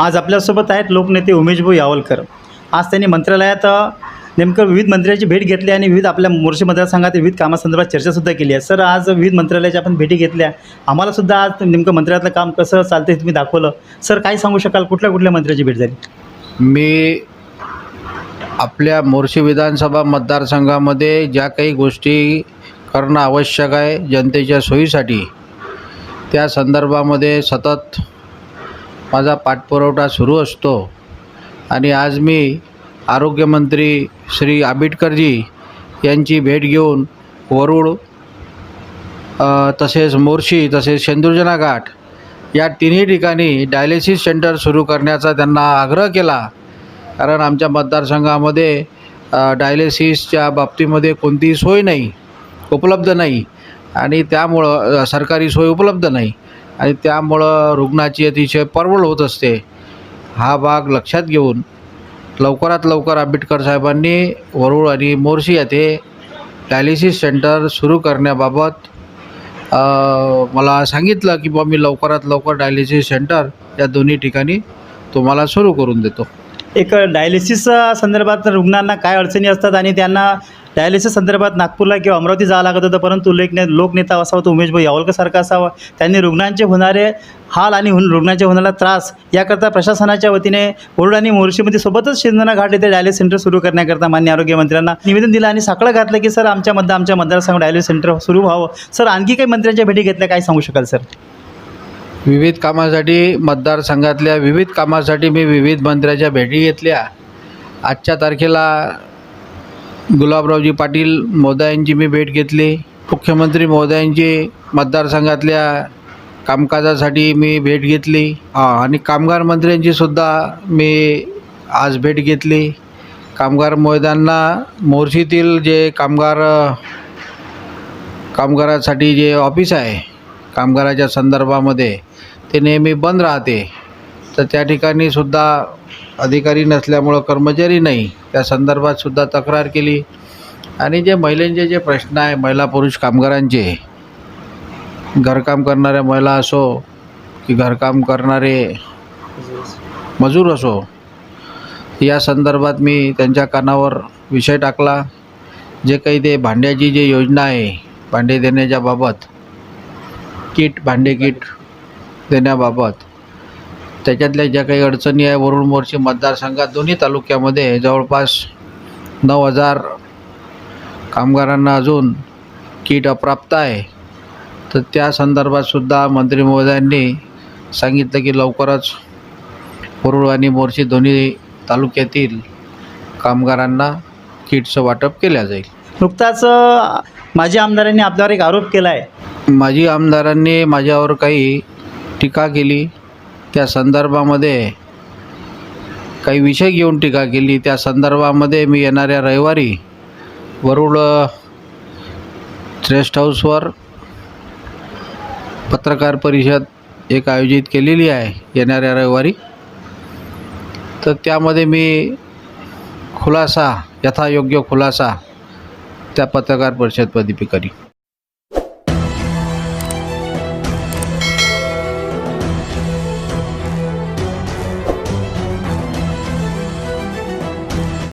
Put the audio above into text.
आज आपल्यासोबत आहेत लोकनेते उमेशभाऊ यावलकर. आज त्यांनी मंत्रालयात नेमकं विविध मंत्र्यांची भेट घेतली आणि विविध आपल्या मोर्चे मतदारसंघात विविध कामासंदर्भात चर्चासुद्धा केली आहे. सर आज विविध मंत्रालयाच्या आपण भेटी घेतल्या. आम्हालासुद्धा आज नेमकं मंत्रालयातलं काम कसं चालतं हे तुम्ही दाखवलं. सर काय सांगू शकाल? कुठल्या कुठल्या मंत्र्याची भेट झाली? मी आपल्या मोर्शी विधानसभा मतदारसंघामध्ये ज्या काही गोष्टी करणं आवश्यक आहे जनतेच्या सोयीसाठी त्या संदर्भामध्ये सतत माझा पाठपुरवठा सुरू असतो. आणि आज मी आरोग्यमंत्री श्री आंबेडकरजी यांची भेट घेऊन वरुड तसेच मोर्शी तसेच शेंदुर्जना घाट या तिन्ही ठिकाणी डायलिसिस सेंटर सुरू करण्याचा त्यांना आग्रह केला. कारण आमच्या मतदारसंघामध्ये डायलिसिसच्या बाबतीमध्ये कोणतीही सोय नाही उपलब्ध नाही. आणि त्यामुळं सरकारी सोय उपलब्ध नाही. आणि त्यामुळं रुग्णाची अतिशय परवड होत असते. हा भाग लक्षात घेऊन लवकरात लवकर आंबेडकर साहेबांनी वरुळ आणि मोर्शी येथे डायलिसिस सेंटर सुरू करण्याबाबत मला सांगितलं की बा मी लवकरात लवकर डायलिसिस सेंटर या दोन्ही ठिकाणी तुम्हाला सुरू करून देतो. एक डायलिसिस संदर्भात रुग्णांना काय अडचणी असतात आणि त्यांना डायलिसिस संदर्भात नागपूरला किंवा अमरावती जावं लागत होतं परंतु लेखने लोकनेता असावा तो उमेशभाई यावलकरसारखा असावा. त्यांनी रुग्णांचे होणारे हाल आणि हुन रुग्णांचे होणारा त्रास याकरता प्रशासनाच्या वतीने बोर्ड आणि मोर्शीमध्ये सोबतच शिंदना घाट येथे डायलिस सेंटर सुरू करण्याकरता मान्य आरोग्यमंत्र्यांना निवेदन दिलं आणि साकडं घातलं की सर आमच्या मध्ये आमच्या मतदारसंघ डायलिस सेंटर सुरू व्हावं. सर आणखी काही मंत्र्यांच्या भेटी घेतल्या काय सांगू शकाल सर? विविध कामासाठी मतदारसंघातल्या विविध कामासाठी मी विविध मंत्र्याच्या भेटी घेतल्या. आजच्या तारखेला गुलाबरावजी पाटील महोदयांची मी भेट घेतली. मुख्यमंत्री महोदयांची मतदारसंघातल्या कामकाजासाठी मी भेट घेतली. आणि कामगार मंत्र्यांची सुद्धा मी आज भेट घेतली. कामगार महोदयांना मोर्शीतील जे कामगार कामगारासाठी जे ऑफिस आहे कामगाराच्या संदर्भामध्ये ते नेहमी बंद राहते. तर त्या ठिकाणी सुद्धा अधिकारी नसल्यामुळं कर्मचारी नाही. त्या संदर्भात सुद्धा तक्रार केली. आणि जे महिलांचे जे प्रश्न आहे महिला पुरुष कामगारांचे घरकाम करणाऱ्या महिला असो की घरकाम करणारे मजूर असो या संदर्भात मी त्यांच्या कानावर विषय टाकला. जे काही ते भांड्याची जे योजना आहे भांडे देण्याच्या बाबत किट भांडे किट देण्याबाबत त्याच्यातल्या ज्या काही अडचणी आहे वरुण मोर्शी मतदारसंघात दोन्ही तालुक्यामध्ये जवळपास नऊ हजार कामगारांना अजून किट अप्राप्त आहे. तर त्या संदर्भात सुद्धा मंत्री महोदयांनी सांगितलं की लवकरच वरुड आणि मोर्शी दोन्ही तालुक्यातील कामगारांना किटचं वाटप केल्या जाईल. नुकताच माजी आमदारांनी आपल्यावर एक आरोप केला आहे माजी आमदारांनी माझ्यावर काही टीका केली. त्या संदर्भामध्ये काही विषय घेऊन टीका केली. त्या संदर्भामध्ये मी येणाऱ्या रविवारी वरुड रेस्ट हाऊसवर पत्रकार परिषद एक आयोजित केलेली आहे येणाऱ्या रविवारी. तर त्यामध्ये मी खुलासा यथायोग्य खुलासा त्या पत्रकार परिषदमध्ये करी